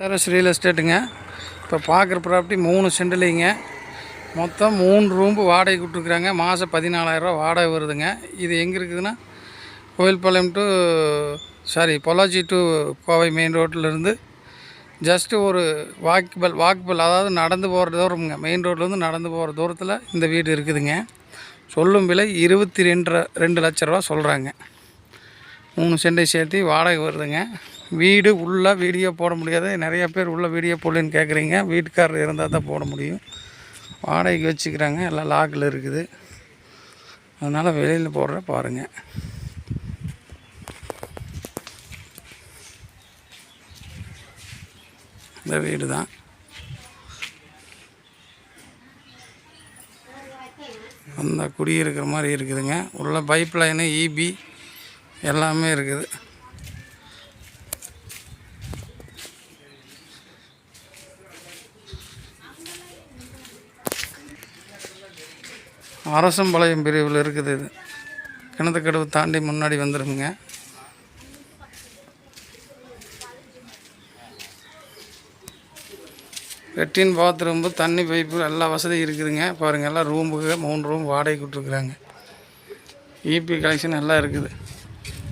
சரஸ் real எஸ்டேட்டுங்க இப்போ பார்க்குற property மூணு சென்டிலிங்க மொத்தம் மூணு ரூம்பு வாடகை விட்ருக்குறாங்க மாதம் பதினாலாயிரரூவா வாடகை வருதுங்க. இது எங்கே இருக்குதுன்னா Koilpalayam to sorry Pollachi to Kovai main ரோட்டிலேருந்து just ஒரு வாக்குபல் வாக்குபல் அதாவது நடந்து போகிற தூரமுங்க. மெயின் ரோட்லேருந்து நடந்து போகிற தூரத்தில் இந்த வீடு இருக்குதுங்க. சொல்லும் விலை இருபத்தி ரெண்டு ரெண்டு லட்ச ரூபா சொல்கிறாங்க மூணு சென்டை சேர்த்து வாடகை வருதுங்க. வீடு உள்ளே வீடியோ போட முடியாது. நிறைய பேர் உள்ளே வீடியோ போடலன்னு கேட்குறீங்க வீட்டுக்காரர் இருந்தால் தான் போட முடியும். வாடகைக்கு வச்சுக்கிறாங்க. எல்லாம் லாக்கில் இருக்குது. அதனால் வெளியில் போடுற பாருங்கள் இந்த வீடு தான். அந்த குடியிருக்கிற மாதிரி இருக்குதுங்க. உள்ள பைப் லைனு இபி எல்லாமே இருக்குது. அரசம்பாளையம் பிரிவில் இருக்குது இது. கிணத்துக்கடவு தாண்டி முன்னாடி வந்துடுங்க லெட்டின் பாத்ரூம்பு தண்ணி பைப்பு எல்லா வசதியும் இருக்குதுங்க. பாருங்கள் எல்லாம் ரூமுக்கு மூணு ரூம் வாடகை கொடுத்துருக்குறாங்க. இபி கலெக்ஷன் எல்லாம் இருக்குது.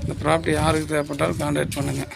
இந்த ப்ராப்பர்ட்டி யாருக்கு தேவைப்பட்டாலும் கான்டாக்ட் பண்ணுங்கள்